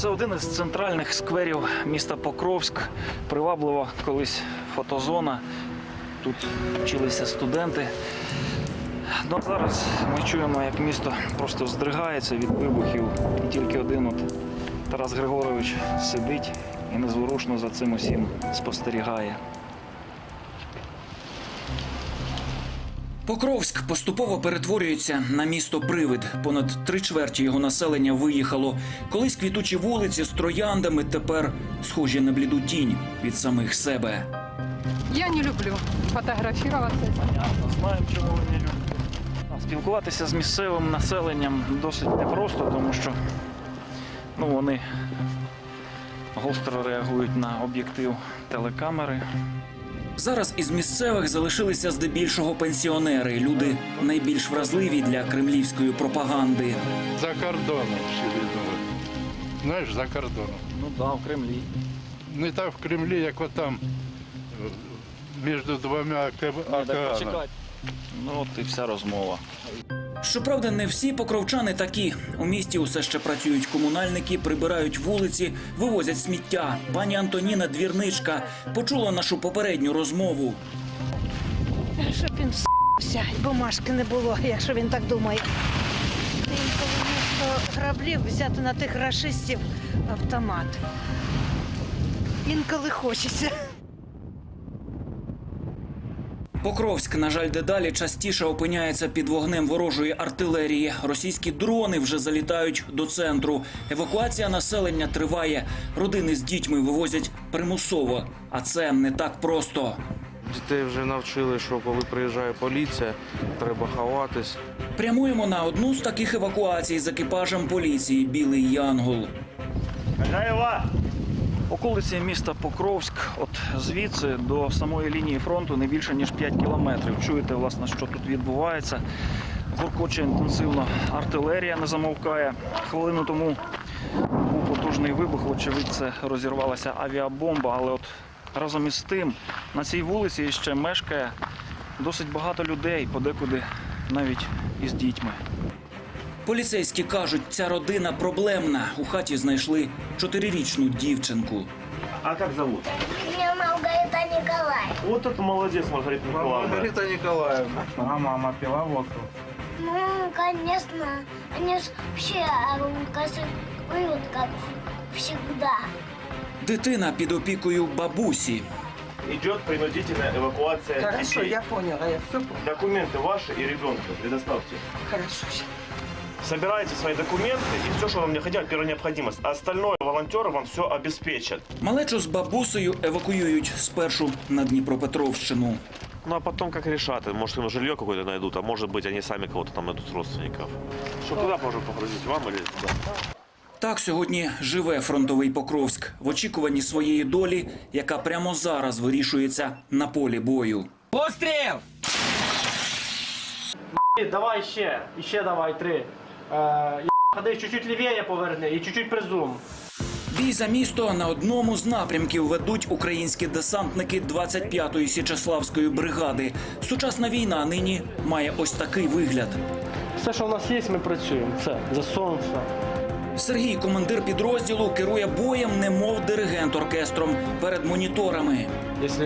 Це один із центральних скверів міста Покровськ. Приваблива колись фотозона. Тут вчилися студенти. Ну, зараз ми чуємо, як місто просто здригається від вибухів. І тільки один от Тарас Григорович сидить і незворушно за цим усім спостерігає. Покровськ поступово перетворюється на місто привид. Понад три чверті його населення виїхало. Колись квітучі вулиці з трояндами тепер схожі на бліду тінь від самих себе. Я не люблю фотографироваться. Знаємо, чому ви не любите. Спілкуватися з місцевим населенням досить непросто, тому що ну, вони гостро реагують на об'єктив телекамери. Зараз із місцевих залишилися здебільшого пенсіонери, люди найбільш вразливі для кремлівської пропаганди. За кордоном всі відомо. Знаєш, за кордоном. Ну так, да, в Кремлі. Не так в Кремлі, як отам, між двома оке- океанами. Ну от і вся розмова. Щоправда, не всі покровчани такі. У місті усе ще працюють комунальники, прибирають вулиці, вивозять сміття. Пані Антоніна Двірничка почула нашу попередню розмову. Щоб він с**ся, бумажки не було, якщо він так думає. Інколи вмісто граблів взяти на тих рашистів автомат. Інколи хочеться. Покровськ, на жаль, дедалі частіше опиняється під вогнем ворожої артилерії. Російські дрони вже залітають до центру. Евакуація населення триває. Родини з дітьми вивозять примусово, а це не так просто. Дітей вже навчили, що коли приїжджає поліція, треба ховатись. Прямуємо на одну з таких евакуацій з екіпажем поліції Білий Янгол. Околиці міста Покровськ, от звідси до самої лінії фронту не більше ніж 5 кілометрів. Чуєте, власне, що тут відбувається. Гуркоче інтенсивно артилерія не замовкає. Хвилину тому був потужний вибух. Вочевидь, це розірвалася авіабомба. Але от разом із тим на цій вулиці ще мешкає досить багато людей, подекуди навіть із дітьми. Поліцейські кажуть, ця родина проблемна. У хаті знайшли чотирирічну дівчинку. А как зовут? Меня Маргарита Николаевна. Вот это молодец, Маргарита Николаевна. Маргарита Николаевна. А мама пила водку? Ну, конечно, они ж все косят как всегда. Дитина під опікою бабусі. Идет принудительная эвакуация Хорошо, детей. я поняла, я все поняла. Документы ваши и ребенка предоставьте. Хорошо. Собирайте свои документы и все, что вам необходимо, первая необходимость. А остальное волонтеры вам все обеспечат. Малечу з бабусею евакуюють спершу на Дніпропетровщину. Ну а потом как решат, может им жилье какое-то найдут, а может быть они сами кого-то там найдут с родственников. Что куда можем погрузить, вам или туда? Так сьогодні живе фронтовий Покровськ в очікуванні своєї долі, яка прямо зараз вирішується на полі бою. Постріл! Давай ще, і ще давай три. Е, ходи чуть-чуть лівіє поверни і чуть-чуть призум. Бій за місто на одному з напрямків ведуть українські десантники 25-ї Січеславської бригади. Сучасна війна нині має ось такий вигляд. Все, що в нас є, ми працюємо. Все, за сонце. Сергій, командир підрозділу, керує боєм, немов диригент оркестром перед моніторами. Якщо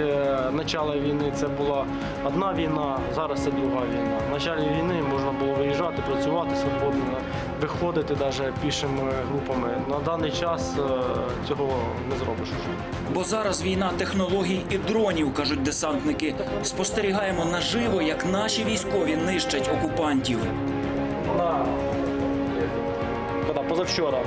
е, війни це була одна війна, зараз це друга війна. В началі війни можна було виїжджати, працювати свободно, виходити навіть пішими групами. На даний час е, цього не зробиш. Бо зараз війна технологій і дронів, кажуть десантники. Спостерігаємо наживо, як наші військові нищать окупантів. Позавчора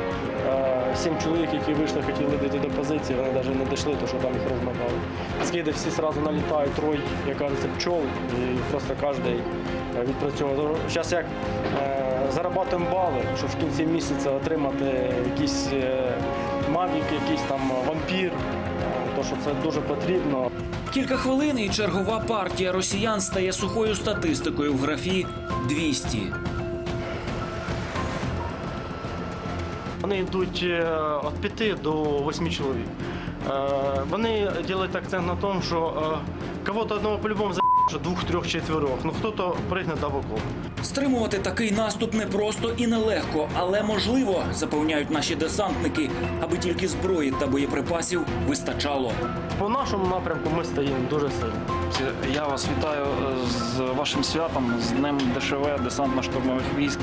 е, сім чоловік, які вийшли, хотіли дійти до позиції, вони навіть не дійшли, тому що там їх розмотали. Скиди всі одразу налітають, трой, як кажеться, пчол, і просто кожен відпрацьовує. Зараз як е, зарабатуємо бали, щоб в кінці місяця отримати якийсь е, мавік, якийсь там вампір, то що це дуже потрібно. Кілька хвилин і чергова партія росіян стає сухою статистикою в графі 200. Вони йдуть е, від 5 до 8 чоловік. Е, Вони роблять акцент на тому, що е, кого-то одного по-любому за Що двох, трьох, четверох. Ну хто-то пригне дав окоп. Стримувати такий наступ непросто і нелегко, але можливо, запевняють наші десантники, аби тільки зброї та боєприпасів вистачало. По нашому напрямку ми стоїмо дуже сильно. Я вас вітаю е, з вашим святом, з Днем ДШВ, десантно-штурмових військ.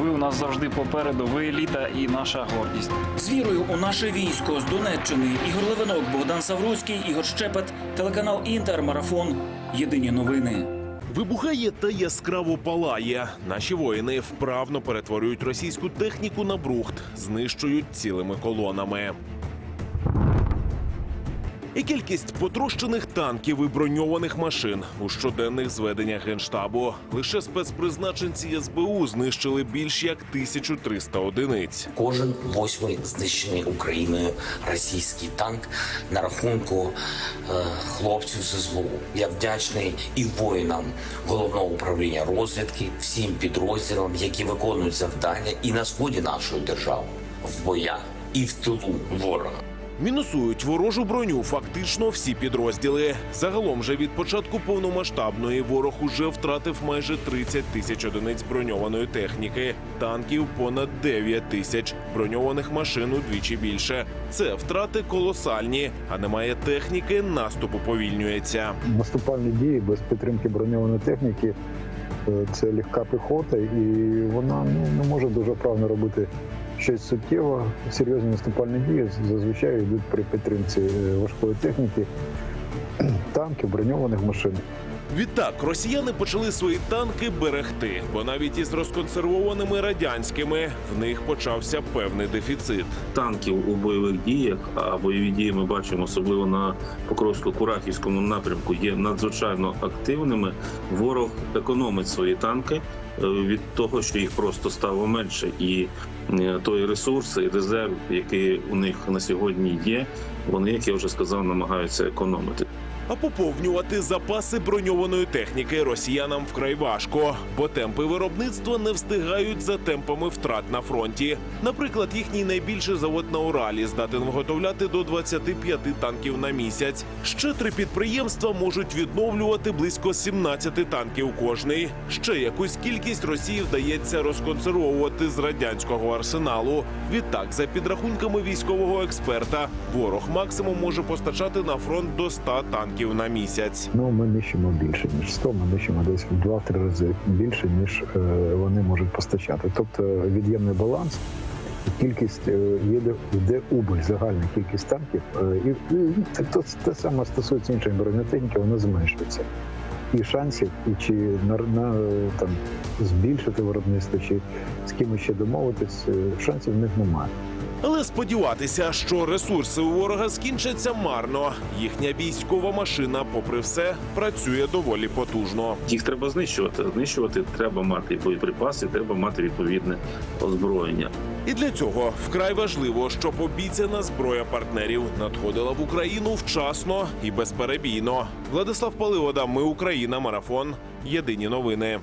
Ви у нас завжди попереду. Ви еліта і наша гордість. З вірою у наше військо з Донеччини Ігор Левинок, Богдан Савруцький, Ігор Щепет, телеканал Інтер, Марафон. Єдині новини. Вибухає та яскраво палає. Наші воїни вправно перетворюють російську техніку на брухт, знищують цілими колонами. І кількість потрощених танків і броньованих машин у щоденних зведеннях генштабу. Лише спецпризначенці СБУ знищили більш як 1300 одиниць. Кожен восьмий знищений Україною російський танк на рахунку е, хлопців з СБУ. Я вдячний і воїнам головного управління розвідки, всім підрозділам, які виконують завдання і на сході нашої держави, в боях і в тилу ворога. Мінусують ворожу броню фактично всі підрозділи. Загалом же від початку повномасштабної ворог уже втратив майже 30 тисяч одиниць броньованої техніки, танків понад 9 тисяч, броньованих машин удвічі більше. Це втрати колосальні, а немає техніки, наступ уповільнюється. наступальні дії без підтримки броньованої техніки е, це легка піхота, і вона ну, не може дуже вправно робити щось суттєво. Серйозні наступальні дії зазвичай йдуть при підтримці е, важкої техніки, танків, броньованих машин. Відтак росіяни почали свої танки берегти, бо навіть із розконсервованими радянськими в них почався певний дефіцит. танків у бойових діях, а бойові дії ми бачимо, особливо на Покровсько-Курахівському напрямку, є надзвичайно активними. Ворог економить свої танки від того, що їх просто стало менше, і е, той ресурс і резерв, який у них на сьогодні є, вони, як я вже сказав, намагаються економити. А поповнювати запаси броньованої техніки росіянам вкрай важко, бо темпи виробництва не встигають за темпами втрат на фронті. Наприклад, їхній найбільший завод на Уралі здатен виготовляти до 25 танків на місяць. Ще три підприємства можуть відновлювати близько 17 танків кожний. Ще якусь кількість Росії вдається розконсервовувати з радянського арсеналу. Відтак, за підрахунками військового експерта, ворог максимум може постачати на фронт до 100 танків на місяць. Ну, ми нищимо більше, ніж 100, ми нищимо десь в 2-3 рази більше, ніж е, вони можуть постачати. Тобто від'ємний баланс. Кількість е, йде, йде убыль, загальна кількість танків, е, і, і це то, те саме стосується іншої бронетехніки, вона зменшується. І шансів, і чи на, на е, там збільшити виробництво, чи з кимось ще домовитись, е, шансів в них немає. Але сподіватися, що ресурси у ворога скінчаться марно. Їхня військова машина, попри все, працює доволі потужно. Їх треба знищувати. Знищувати треба мати боєприпаси, треба мати відповідне озброєння. І для цього вкрай важливо, щоб обіцяна зброя партнерів надходила в Україну вчасно і безперебійно. Владислав Паливода, ми Україна, марафон. Єдині новини.